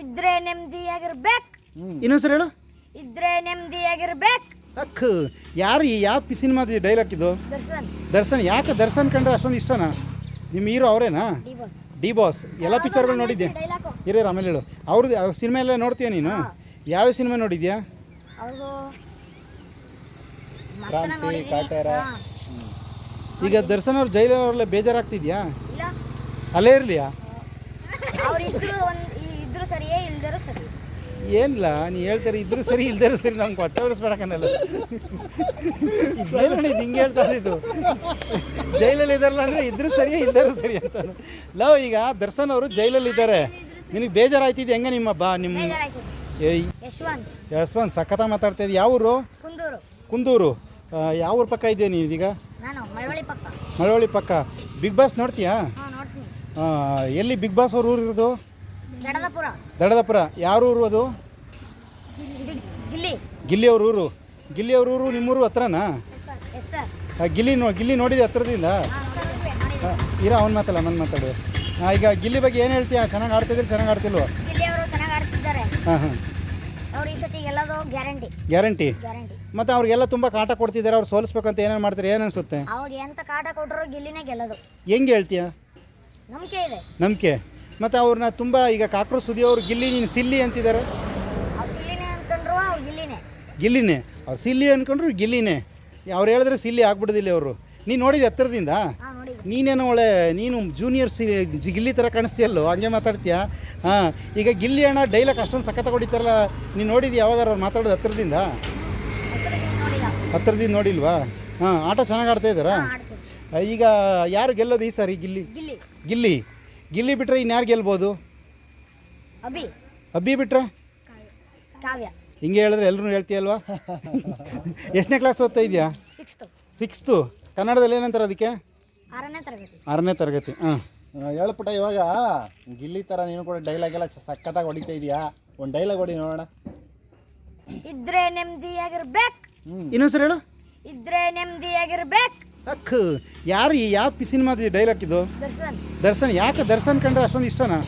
ಇದ್ರೆ ನೆಮ್ಮದಿಯಾಗಿರ್ಬೇಕು ಇನ್ನೊಂದ್ಸರಿ ಹೇಳು. ಇದ್ರೆ ನೆಮ್ಮದಿಯಾಗಿರ್ಬೇಕು ಅಕ್ಕ ಯಾರು ಈ ಯಾವ ಸಿನಿಮಾದ ಡೈಲಾಗ್ ಇದು? ದರ್ಶನ್. ದರ್ಶನ್ ಯಾಕೆ ದರ್ಶನ್ ಕಂಡ್ರೆ ಅಷ್ಟೊಂದು ಇಷ್ಟನಾ? ನಿಮ್ಮ ಹೀರೋ ಅವರೇನಾ? ಡಿ ಬಾಸ್ ಡಿ ಬಾಸ್ ಎಲ್ಲ ಪಿಕ್ಚರ್ಗಳು ನೋಡಿದ್ದೆ ಡೈಲಾಗು ಹಿರಿಯರು ಆಮೇಲೆ ಹೇಳು. ಅವ್ರದ್ದು ಸಿನಿಮಾ ಎಲ್ಲ ನೋಡ್ತೀಯ ನೀನು? ಯಾವ ಸಿನಿಮಾ ನೋಡಿದ್ಯಾ. ಈಗ ದರ್ಶನ್ ಅವ್ರು ಜೈಲವ್ರಲ್ಲೇ ಬೇಜಾರಾಗ್ತಿದ್ಯಾ? ಇಲ್ಲ. ಅಲ್ಲೇ ಇರಲಿಯಾ? ಸರಿಯೇ ಇಲ್ದರು ಸರಿ. ಏನಿಲ್ಲ ನೀ ಹೇಳ್ತಾರೆ ಇದ್ರು ಸರಿ ಇಲ್ದರೂ ಸರಿ ನಂಗೆ ಉರಿಸ್ಬೇಕನ್ನಲ್ಲ ಏನು ಇದು ಹಿಂಗೆ ಹೇಳ್ತಾ ಇದ್ದು ಜೈಲಲ್ಲಿ ಇದ್ದಾರಲ್ಲ ಅಂದರೆ ಇದ್ರು ಸರಿ ಇಲ್ದರೂ ಸರಿ ಅಂತ. ಲವ್ ಈಗ ದರ್ಶನ್ ಅವರು ಜೈಲಲ್ಲಿ ಇದ್ದಾರೆ ನಿನಗೆ ಬೇಜಾರಾಯ್ತಿದ್ದು ಹೆಂಗೆ ನಿಮ್ಮ ಬಾ ನಿಮ್ಮ ಯಶವಂತ್. ಯಶವಂತ್ ಸಖತ ಮಾತಾಡ್ತಾ ಇದ್ದೀವಿ ಯಾವ ಊರು? ಕುಂದೂರು. ಕುಂದೂರು. ಯಾವ ಊರು ಪಕ್ಕ ಇದೆಯಾ ನೀನು ಇದೀಗ ಮಳವಳ್ಳಿ ಪಕ್ಕ. ಬಿಗ್ ಬಾಸ್ ನೋಡ್ತೀಯಾ? ಎಲ್ಲಿ ಬಿಗ್ ಬಾಸ್ ಅವ್ರ ಊರು ಇರೋದು? ದಡದಪುರ. ದಡದಪುರ. ಯಾರ ಊರು ಅದು? ಗಿಲ್ಲಿ. ಗಿಲ್ಲಿ ಅವ್ರ ಊರು. ಗಿಲ್ಲಿ ಅವ್ರ ಊರು ನಿಮ್ಮೂರು ಹತ್ರನಾ? ಗಿಲ್ಲಿ ನೋ ಗಿಲ್ಲಿ ನೋಡಿದೆ ಹತ್ರದಿಂದ? ಇರೋ ಅವ್ನು ಮಾತಲ್ಲ ನನ್ನ ಮಾತಾಡು. ಈಗ ಗಿಲ್ಲಿ ಬಗ್ಗೆ ಏನು ಹೇಳ್ತೀಯ? ಚೆನ್ನಾಗಿ ಆಡ್ತಿದ್ರು ಚೆನ್ನಾಗಿ ಆಡ್ತಿಲ್ವ? ಹಾಂ ಹಾಂ. ಗ್ಯಾರಂಟಿ. ಮತ್ತೆ ಗ್ಯಾರಂಟಿ. ಮತ್ತು ಅವ್ರಿಗೆಲ್ಲ ತುಂಬಾ ಕಾಟ ಕೊಡ್ತಿದ್ದಾರೆ ಅವ್ರು ಸೋಲಿಸ್ಬೇಕಂತ ಏನೇನು ಮಾಡ್ತಾರೆ ಏನು ಅನ್ಸುತ್ತೆ? ಅವ್ರಿಗೆ ಎಂತ ಕಾಟ ಕೊಟ್ಟರು ಗಿಲ್ಲಿನೇ ಗೆಲ್ಲೋದು. ಹೆಂಗೆ ಹೇಳ್ತೀಯ? ನಂಬಿಕೆ ಇದೆ. ನಂಬಿಕೆ? ಮತ್ತು ಅವ್ರನ್ನ ತುಂಬ ಈಗ ಕಾಕ್ರೋಚ್ ಸುದಿ ಅವರು ಗಿಲ್ಲಿ ನೀನು ಸಿಲ್ಲಿ ಅಂತಿದ್ದಾರೆ. ಗಿಲ್ಲಿನೇ. ಅವ್ರು ಸಿಲ್ಲಿ ಅಂದ್ಕೊಂಡ್ರು ಗಿಲ್ಲಿನೇ. ಅವ್ರು ಹೇಳಿದ್ರೆ ಸಿಲ್ಲಿ ಆಗ್ಬಿಡ್ದಿಲ್ಲ ಅವರು ನೀನು ನೋಡಿದ ಹತ್ತಿರದಿಂದ ನೀನೇನು ಒಳ್ಳೆ ನೀನು ಜೂನಿಯರ್ ಸಿ ಗಿಲ್ಲಿ ಥರ ಕಾಣಿಸ್ತೀಯಲ್ಲೋ? ಹಂಗೆ ಮಾತಾಡ್ತೀಯಾ? ಹಾಂ ಈಗ ಗಿಲ್ಲಿ ಅಣ್ಣ ಡೈಲಾಗ್ ಅಷ್ಟೊಂದು ಸಖತ್ತ ಹೊಡಿತಾರಲ್ಲ ನೀನು ನೋಡಿದ್ಯಾ ಯಾವಾಗಾರ ಅವ್ರು ಮಾತಾಡೋದು ಹತ್ತಿರದಿಂದ ಹತ್ತಿರದಿಂದ ನೋಡಿಲ್ವಾ? ಹಾಂ ಆಟ ಚೆನ್ನಾಗಿ ಆಡ್ತಾ ಇದ್ದಾರಾ? ಈಗ ಯಾರು ಗೆಲ್ಲೋದು ಈ ಸಾರಿ ಗಿಲ್ಲಿ. ಗಿಲ್ಲಿ. ಗಿಲ್ಲಿ ಬಿಟ್ರೆ ಬಿಟ್ಟರೆ ಇನ್ಯಾರು ಗೆಲ್ಬೋದು? ಅಭಿ. ಅಬ್ಬಿ ಬಿಟ್ರೆ? ಕಾವ್ಯ. ಹಿಂಗೆ ಹೇಳಿದ್ರೆ ಎಲ್ಲರೂ ಹೇಳ್ತೀಯಲ್ವಾ ಎಷ್ಟನೇ ಕ್ಲಾಸ್ ಓದ್ತಾ ಇದೆಯಾ ಸಿಕ್ಸ್ತು ಸಿಕ್ಸ್ತು ಕನ್ನಡದಲ್ಲಿ ಏನಂತಾರೆ ಅದಕ್ಕೆ? ಆರನೇ ತರಗತಿ. ಆರನೇ ತರಗತಿ ಹಾಂ ಹೇಳ್ಬಿಟ್ಟ ಇವಾಗ ಗಿಲ್ಲಿ ಥರ ನೀನು ಕೂಡ ಡೈಲಾಗ್ ಎಲ್ಲ ಸಖತ್ತಾಗಿ ಹೊಡಿತಾ ಇದೀಯಾ? ಒಂದು ಡೈಲಾಗ್ ಹೊಡಿ ನೋಡೋಣ. ಇದ್ರೆ ನೆಮ್ಮದಿಯಾಗಿರ್ಬೇಕು ಇನ್ನೊಂದ್ಸರಿ ಹೇಳು. ಇದ್ರೆ ನೆಮ್ಮದಿಯಾಗಿರ್ಬೇಕು ಅಕ್ಕ ಯಾರು ಈ ಯಾವ ಸಿನಿಮಾದ ಡೈಲಾಗ್ ಇದು? ದರ್ಶನ್. ದರ್ಶನ್ ಯಾಕೆ ದರ್ಶನ್ ಕಂಡ್ರೆ ಅಷ್ಟೊಂದು ಇಷ್ಟನಾ?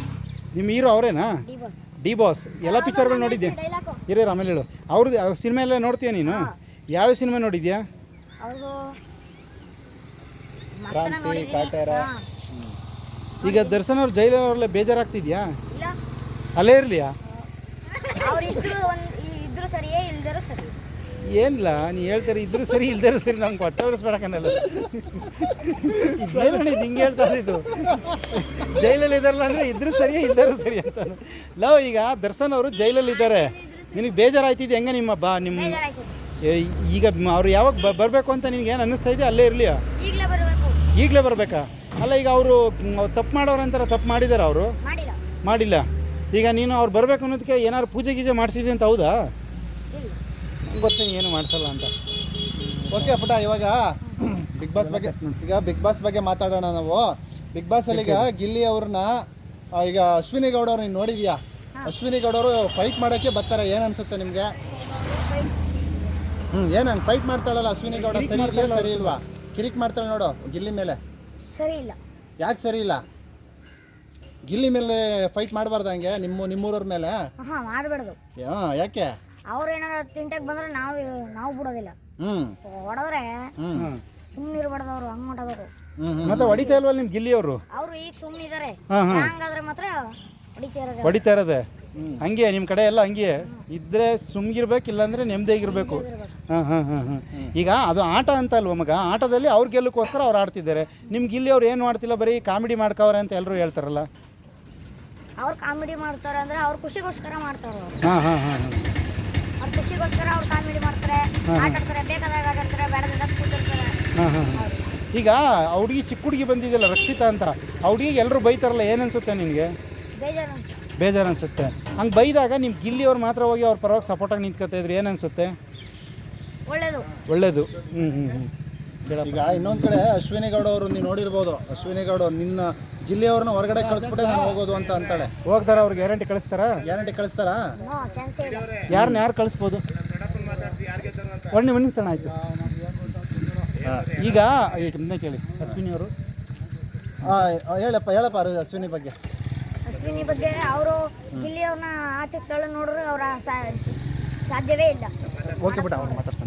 ನಿಮ್ಮ hero ಅವರೇನಾ? D boss. D boss. ಎಲ್ಲ ಪಿಕ್ಚರ್ಗಳು ನೋಡಿದ್ದೆ ಹಿರೇ ಹಿರಿಯರು ಆಮೇಲೆ ಹೇಳು. ಅವ್ರದ್ದು ಅವ್ರ ಸಿನಿಮಾ ಎಲ್ಲ ನೋಡ್ತೀಯ ನೀನು? ಯಾವ ಸಿನಿಮಾ ನೋಡಿದ್ಯಾ. ಈಗ ದರ್ಶನ್ ಅವ್ರು ಜೈಲ ಬೇಜಾರಾಗ್ತಿದ್ಯಾ? ಇಲ್ಲ. ಅಲ್ಲೇ ಇರಲಿಯಾ? ಏನಿಲ್ಲ ನೀ ಹೇಳ್ತಾರೆ ಇದ್ರು ಸರಿ ಇಲ್ದರೂ ಸರಿ ನಂಗೆ ಉರಿಸ್ಬೇಕನ್ನಲ್ಲ ಏನು ಇದು ಹಿಂಗೆ ಹೇಳ್ತಾ ಇದು ಜೈಲಲ್ಲಿ ಇದ್ದಾರಲ್ಲ ಅಂದರೆ ಇದ್ರು ಸರಿ ಇಲ್ದರು ಸರಿ ಅಂತ. ಲವ್ ಈಗ ದರ್ಶನ್ ಅವರು ಜೈಲಲ್ಲಿ ಇದ್ದಾರೆ ನಿನಗೆ ಬೇಜಾರಾಯ್ತಿದ್ದು ಹೆಂಗೆ ನಿಮ್ಮ ಬಾ ನಿಮ್ಮ ಈಗ ಅವ್ರು ಯಾವಾಗ ಬ ಬರಬೇಕು ಅಂತ ನಿನಗೆ ಏನು ಅನ್ನಿಸ್ತಾ ಇದೆಯಾ? ಅಲ್ಲೇ ಇರಲಿಯಾ? ಈಗಲೇ ಬರಬೇಕು. ಅಲ್ಲ ಈಗ ಅವರು ತಪ್ಪು ಮಾಡೋರು ಅಂತಾರೆ ತಪ್ಪು ಮಾಡಿದ್ದಾರೆ ಅವರು? ಮಾಡಿಲ್ಲ. ಈಗ ನೀನು ಅವ್ರು ಬರಬೇಕು ಅನ್ನೋದಕ್ಕೆ ಏನಾದ್ರು ಪೂಜೆ ಗೀಜೆ ಮಾಡಿಸಿದ್ವಿ ಅಂತ ಹೌದಾ? ಗೊತ್ತ ಏನು ಮಾಡಿಸಲ್ಲ ಅಂತ. ಓಕೆ ಪುಟ ಇವಾಗ ಬಿಗ್ ಬಾಸ್ ಬಗ್ಗೆ ಈಗ ಬಿಗ್ ಬಾಸ್ ಬಗ್ಗೆ ಮಾತಾಡೋಣ ನಾವು. ಬಿಗ್ ಬಾಸ್ ಅಲ್ಲಿ ಈಗ ಗಿಲ್ಲಿ ಅವ್ರನ್ನ ಈಗ ಅಶ್ವಿನಿ ಗೌಡ ಅವ್ರು ನೀನು ನೋಡಿದ್ಯಾ? ಅಶ್ವಿನಿ ಗೌಡ ಅವರು ಫೈಟ್ ಮಾಡೋಕ್ಕೆ ಬರ್ತಾರೆ ಏನನ್ಸುತ್ತೆ ಅನ್ಸುತ್ತೆ ನಿಮಗೆ? ಹ್ಞೂ ಏನು ಹಂಗೆ ಫೈಟ್ ಮಾಡ್ತಾಳಲ್ಲ ಅಶ್ವಿನಿ ಗೌಡ? ಸರಿ ಇಲ್ಲ ಸರಿ ಇಲ್ವಾ? ಕಿರಿಕ್ ಮಾಡ್ತಾಳೆ ನೋಡು ಗಿಲ್ಲಿ ಮೇಲೆ. ಸರಿ ಇಲ್ಲ. ಯಾಕೆ ಸರಿ ಇಲ್ಲ? ಗಿಲ್ಲಿ ಮೇಲೆ ಫೈಟ್ ಮಾಡಬಾರ್ದು ಹಂಗೆ ನಿಮ್ಮ ನಿಮ್ಮೂರವ್ರ ಮೇಲೆ? ಹಾಂ ಮಾಡಬಾರ್ದು. ಹಾಂ ಯಾಕೆ? ಅವ್ರು ಏನಾರ ತಿಂಟಕ್ ಬಂದ್ರೆ ನಾವು ನಾವು ಬಿಡೋದಿಲ್ಲ. ಹ್ಞೂ ಹೊಡೆದ್ರೆ ಹ್ಞೂ ಸುಮ್ಮನೆ ಇರಬಾರ್ದು ಅವ್ರು ಹಂಗೆ ಮಾಡಬೇಕು ಮತ್ತೆ ಹೊಡಿತಾ ಇಲ್ವಲ್ಲ ನಿಮ್ಮ ಗಿಲ್ಲಿ ಅವರು? ಈಗ ಸುಮ್ಮನೆ ಹಾಂ ಹಾಂ. ಹಂಗಾದ್ರೆ ಮಾತ್ರ ಹೊಡಿತಾ ಇರೋದೆ. ಹಂಗೆ ನಿಮ್ಮ ಕಡೆ ಎಲ್ಲ ಹಂಗೆ. ಇದ್ರೆ ಸುಮ್ಗಿರ್ಬೇಕು ಇಲ್ಲಾಂದ್ರೆ ನೆಮ್ಮದಿಯಾಗಿರ್ಬೇಕು ಹಾಂ ಹಾಂ ಹಾಂ ಹಾಂ ಈಗ ಅದು ಆಟ ಅಂತ ಅಲ್ವ ಮಗ? ಆಟದಲ್ಲಿ ಅವ್ರ ಗೆಲ್ಲಕ್ಕೋಸ್ಕರ ಅವ್ರು ಆಡ್ತಿದ್ದಾರೆ. ನಿಮ್ಮ ಇಲ್ಲಿ ಅವ್ರು ಏನು ಮಾಡ್ತಿಲ್ಲ ಬರೀ ಕಾಮಿಡಿ ಮಾಡ್ಕವ್ರೆ ಅಂತ ಎಲ್ಲರೂ ಹೇಳ್ತಾರಲ್ಲ? ಅವ್ರು ಕಾಮಿಡಿ ಮಾಡ್ತಾರೆ ಅಂದ್ರೆ ಅವ್ರ ಖುಷಿಗೋಸ್ಕರ ಮಾಡ್ತಾರೆ ಅವ್ರು. ಹಾಂ ಹಾಂ ಹಾಂ ಹಾಂ. ಅವ್ರ ಅವ್ರು ಕಾಮಿಡಿ ಮಾಡ್ತಾರೆ ಆಟ ಆಡ್ತಾರೆ ಬೇಕಾದಾಗ ಆಟ ಆಡ್ತಾರೆ ಬೇಡದಾಗ ಕೂತಿರ್ತಾರೆ. ಹಾಂ ಹಾಂ ಈಗ ಆ ಹುಡುಗಿ ಚಿಕ್ಕ ಹುಡುಗಿ ಬಂದಿದೆಯಲ್ಲ ರಕ್ಷಿತಾ ಅಂತ ಆ ಹುಡುಗಿಗೆ ಎಲ್ಲರೂ ಬೈತಾರಲ್ಲ ಏನು ಅನ್ಸುತ್ತೆ ನಿನಗೆ? ಬೇಜಾರು ಅನ್ಸುತ್ತೆ ಬೇಜಾರು ಅನ್ಸುತ್ತೆ ಹಂಗೆ ಬೈದಾಗ ನಿಮ್ಮ ಗಿಲ್ಲಿಯವ್ರು ಮಾತ್ರ ಹೋಗಿ ಅವ್ರ ಪರವಾಗಿ ಸಪೋರ್ಟಾಗಿ ನಿಂತ್ಕೊತಾ ಇದ್ರು ಏನು ಅನ್ಸುತ್ತೆ ಒಳ್ಳೇದು. ಒಳ್ಳೇದು. ಹ್ಞೂ ಹ್ಞೂ ಹ್ಞೂ ಈಗ ಇನ್ನೊಂದು ಕಡೆ ಅಶ್ವಿನಿ ಗೌಡ ಅವರು ನೀವು ನೋಡಿರ್ಬೋದು. ಅಶ್ವಿನಿ ಗೌಡ ನಿನ್ನ ಜಿಲ್ಲೆಯವ್ರನ್ನ ಹೊರಗಡೆ ಕಳಿಸ್ಬಿಟ್ಟೆ ನಾನು ಹೋಗೋದು ಅಂತ ಅಂತಾಳೆ. ಹೋಗ್ತಾರ ಅವ್ರಿಗೆ? ಗ್ಯಾರಂಟಿ ಕಳಿಸ್ತಾರ? ಗ್ಯಾರಂಟಿ ಕಳಿಸ್ತಾರ? ನೋ ಚಾನ್ಸೇ ಇಲ್ಲ. ಯಾರನ್ನ ಯಾರು ಕಳಿಸ್ಬೋದು? ಒಂದು ಒಂದು ನಿಮಿಷ ಆಯ್ತು. ಈಗ ಈಗ ಮುಂದೆ ಕೇಳಿ. ಅಶ್ವಿನಿ ಅವರು? ಹೇಳಪ್ಪ ಹೇಳಪ್ಪ ಅಶ್ವಿನಿ ಬಗ್ಗೆ. ಅಶ್ವಿನಿ ಬಗ್ಗೆ ಅವರು ಇಲ್ಲಿ ಅವ್ರನ್ನ ಆಚೆ ತಳ್ಳಿ ನೋಡಿದ್ರೆ ಅವರ ಸಾಧ್ಯವೇ ಇಲ್ಲ. ಓಕೆ ಬಿಟ್ಟು ಅವ್ರು ಮಾತಾಡ್ಸೋಣ